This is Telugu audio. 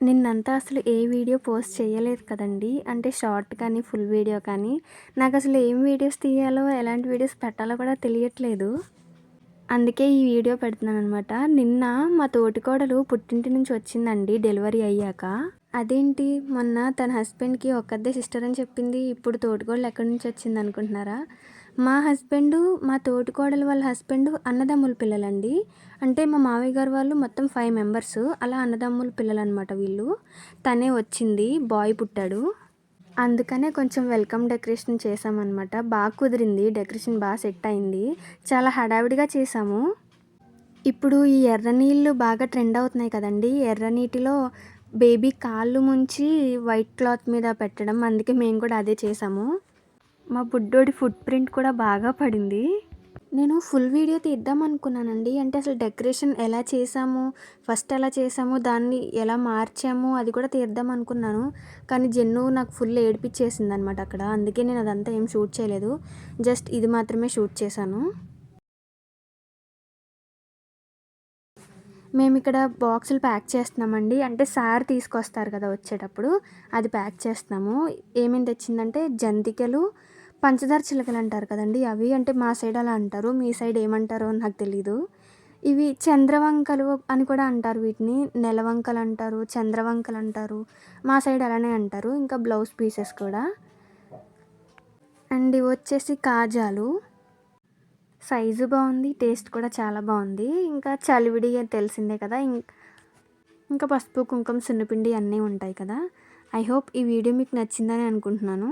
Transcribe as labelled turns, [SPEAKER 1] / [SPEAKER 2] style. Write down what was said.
[SPEAKER 1] నిన్నంతా అసలు ఏ వీడియో పోస్ట్ చేయలేదు కదండీ. అంటే షార్ట్ కానీ, ఫుల్ వీడియో కానీ. నాకు అసలు ఏం వీడియోస్ తీయాలో, ఎలాంటి వీడియోస్ పెట్టాలో కూడా తెలియట్లేదు. అందుకే ఈ వీడియో పెడుతున్నాను అనమాట నిన్న మా తోటికోడలు పుట్టింటి నుంచి వచ్చిందండి డెలివరీ అయ్యాక. అదేంటి మొన్న తన హస్బెండ్‌కి ఒక్కదే సిస్టర్ అని చెప్పింది. ఇప్పుడు తోటికోడలు ఎక్కడి నుంచి వచ్చింది అనుకుంటున్నారా మా హస్బెండు, మా తోటికోడలు వాళ్ళ హస్బెండు అన్నదమ్ముల పిల్లలండి. అంటే మా మావయ్య గారు వాళ్ళు మొత్తం ఫైవ్ మెంబర్స్. అలా అన్నదమ్ముల పిల్లలనమాట వీళ్ళు. తనే వచ్చింది. బాయ్ పుట్టాడు. అందుకనే కొంచెం వెల్కమ్ డెకరేషన్ చేసామన్నమాట బాగా కుదిరింది. డెకరేషన్ బాగా సెట్ అయింది. చాలా హడావిడిగా చేసాము ఇప్పుడు ఈ ఎర్ర నీళ్ళు బాగా ట్రెండ్ అవుతున్నాయి కదండీ. ఎర్ర నీటిలో బేబీ కాళ్ళు ముంచి వైట్ క్లాత్ మీద పెట్టడం. అందుకే మేము కూడా అదే చేసాము మా బుడ్డోడి ఫుట్ ప్రింట్ కూడా బాగా పడింది. నేను ఫుల్ వీడియో తీద్దాం అనుకున్నానండి. అంటే అసలు డెకరేషన్ ఎలా చేసాము ఫస్ట్ ఎలా చేసాము దాన్ని ఎలా మార్చాము అది కూడా తీద్దాం అనుకున్నాను. కానీ జెన్ను నాకు ఫుల్ ఏడిపించేసింది అనమాట అక్కడ. అందుకే నేను అదంతా ఏం షూట్ చేయలేదు. జస్ట్ ఇది మాత్రమే షూట్ చేశాను. మేమిక్కడ బాక్సులు ప్యాక్ చేస్తున్నామండి. అంటే సార్ తీసుకొస్తారు కదా వచ్చేటప్పుడు. అది ప్యాక్ చేస్తున్నాము. ఏమేమి తెచ్చిందంటే జంతికలు, పంచదార చిలకలు అంటారు కదండి అవి. అంటే మా సైడ్ అలా అంటారు. మీ సైడ్ ఏమంటారో నాకు తెలీదు. ఇవి చంద్రవంకలు అని కూడా అంటారు వీటిని. నెలవంకలు అంటారు, చంద్రవంకలు అంటారు. మా సైడ్ అలానే అంటారు. ఇంకా బ్లౌజ్ పీసెస్ కూడా. అండ్ ఇవి వచ్చేసి కాజాలు. సైజు బాగుంది టేస్ట్ కూడా చాలా బాగుంది ఇంకా చలివిడి తెలిసిందే కదా! ఇంకా పసుపు, కుంకుమ, సున్నపిండి అన్నీ ఉంటాయి కదా! ఐ హోప్ ఈ వీడియో మీకు నచ్చిందని అనుకుంటున్నాను.